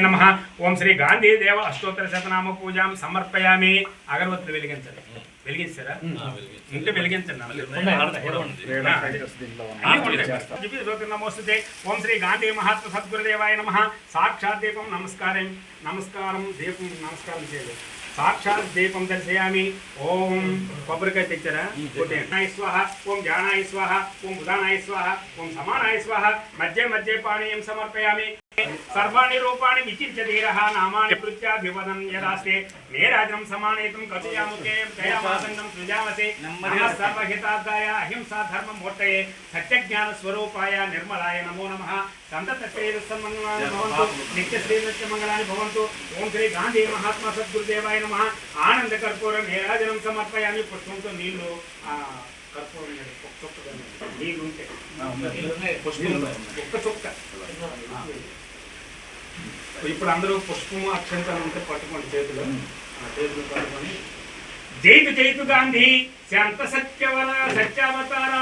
నమ. ఓం శ్రీ గాంధీ దేవ అష్టోత్తర శతనామ పూజాం సమర్పయామి. అగరవత్తులు వెలిగించండి. వెలిగించారా? ఉంటే వెలిగించండి నమోస్తుతే ఓం శ్రీ గాంధీ మహాత్మ సద్గురుదేవాయ నమ. సాక్షాత్ దీపం నమస్కారం. నమస్కారం దీపం నమస్కారం చేయలేదు సాక్షాత్ దీపం దర్శయామి. ఓం. కొబ్బరికాయ తెచ్చారా. స్వాహ. ఓం జ్ఞానాయ స్వాహ. ఓం ఉదానాయ స్వాహ. ఓం సమానాయ స్వాహ. మధ్య మధ్య పానీయం సమర్పయామి. సర్వాణి రూపాణి విచింత్య ధీరః నామాని కృత్యాభివదన్ యదాస్తే నేరాజనం సమానేతుం కథయాముకే దయామాసంగం సృజామసే నమః సర్వహితార్థాయ అహింసా ధర్మ మూర్తయే సత్యజ్ఞాన స్వరూపాయ నిర్మలాయ నమో నమః సంతత శ్రేయస్సన్మంగళాని భవంతు నిత్య శ్రీ నిత్య మంగళాని భవంతు ఓం శ్రీ గాంధీ మహాత్మా సద్గురుదేవాయ నమః ఆనంద కర్పూరం నేరాజనం సమర్పయామి పుష్పంతో నీళ్ళు ఆ, కర్పూరం ఒక్క చుక్క నీళ్ళు ఉంటే ఒక్క చుక్క ఇప్పుడు అందరూ పుష్పము అక్షంతలు ఉంటే పట్టుకోండి చేతులు. ఆ చేతులు పట్టుకొని. జైతు జైతు గాంధీ శాంత సత్యవర సత్యావతార